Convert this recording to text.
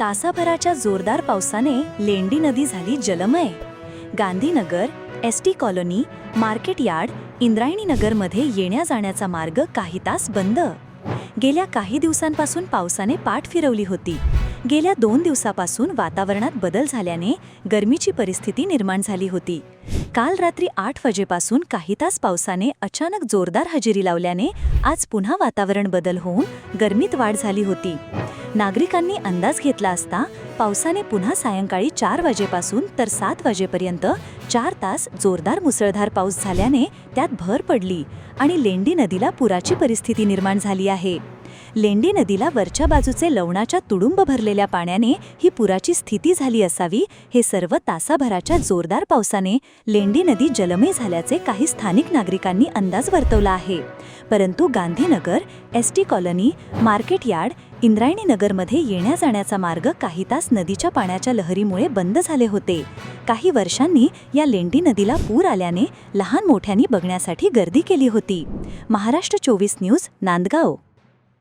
तासाभराच्या जोरदार पावसाने लेंडी नदी झाली जलमय. Gandhinagar S T colony market yard Indrayani नगरमध्ये येण्या जाण्याचा मार्ग काही तास बंद. गेल्या काही दिवसांपासून पावसाने पाठ फिरवली होती. गेल्या दोन दिवसापासून वातावरणात बदल झाल्याने गरमीची परिस्थिती निर्माण झाली होती. काल रात्री आठ वाजेपासून काही तास पावसाने अचानक जोरदार हजेरी लावल्याने आज पुन्हा वातावरण बदल होऊन गरमीत वाढ झाली होती. नागरिकांनी अंदाज घेतला असता पावसाने पुन्हा सायंकाळी चार वाजेपासून तर सात वाजेपर्यंत चार तास जोरदार मुसळधार पाऊस झाल्याने त्यात भर पडली आणि लेंडी नदीला पुराची परिस्थिती निर्माण झाली आहे. लेंडी नदीला वरच्या बाजूचे लवणाच्या तुडुंब भरलेल्या पाण्याने ही पुराची स्थिती झाली असावी. हे सर्व तासाभराच्या जोरदार पावसाने लेंडी नदी जलमय झाल्याचे काही स्थानिक नागरिकांनी अंदाज वर्तवला आहे. परंतु Gandhinagar S T colony market yard Indrayani नगरमध्ये येण्या जाण्याचा मार्ग काही तास नदीच्या पाण्याच्या लहरीमुळे बंद झाले होते. काही वर्षांनी या लेंडी नदीला पूर आल्याने लहान मोठ्यांनी बघण्यासाठी गर्दी केली होती. महाराष्ट्र चोवीस न्यूज नांदगाव.